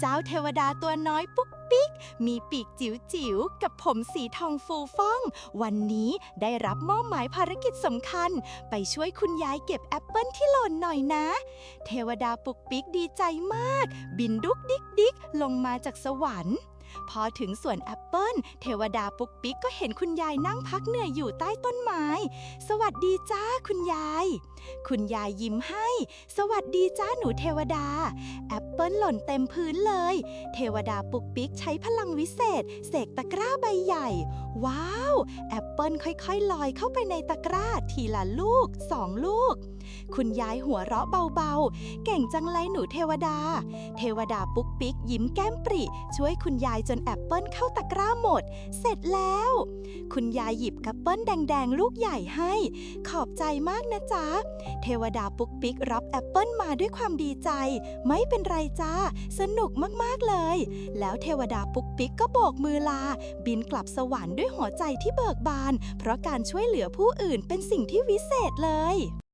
เจ้าเทวดาตัวน้อยปุ๊กปิ๊ก มีปีกจิ๋วจิ๋วๆกับผมสีทองฟูฟ่อง วันนี้ได้รับมอบหมายภารกิจสำคัญ ไปช่วยคุณยายเก็บแอปเปิลที่หล่นหน่อยนะ เทวดาปุกปิ๊กดีใจมาก บินดุกดิกดิกลงมาจากสวรรค์ พอถึงสวนแอปเปิลเทวดาปุกปิ๊กก็เห็นคุณยายนั่งพักเหนื่อยอยู่ใต้ต้นไม้ สวัสดีจ้าคุณยาย คุณยายยิ้มให้ สวัสดีจ้าหนูเทวดา แอปเปิลหล่นเต็มพื้นเลย เทวดาปุกปิ๊กใช้พลังวิเศษ เสกตะกร้าใบใหญ่ ว้าว แอปเปิลค่อยๆลอยเข้าไปในตะกร้าทีละลูกสองลูก คุณยายหัวเราะเบาๆ เก่งจังเลยหนูเทวดา เทวดาปุ๊กปิ๊กยิ้มแก้มปริ ช่วยคุณยายจนแอปเปิลเข้าตะกร้าหมด เสร็จแล้ว คุณยายหยิบแอปเปิลแดงๆ ลูกใหญ่ให้ ขอบใจมากนะจ๊ะ เทวดาปุ๊กปิ๊กรับแอปเปิลมาด้วยความดีใจ ไม่เป็นไรจ้า สนุกมากๆเลย แล้วเทวดาปุ๊กปิ๊กก็โบกมือลา บินกลับสวรรค์ด้วยหัวใจที่เบิกบาน เพราะการช่วยเหลือผู้อื่นเป็นสิ่งที่วิเศษเลย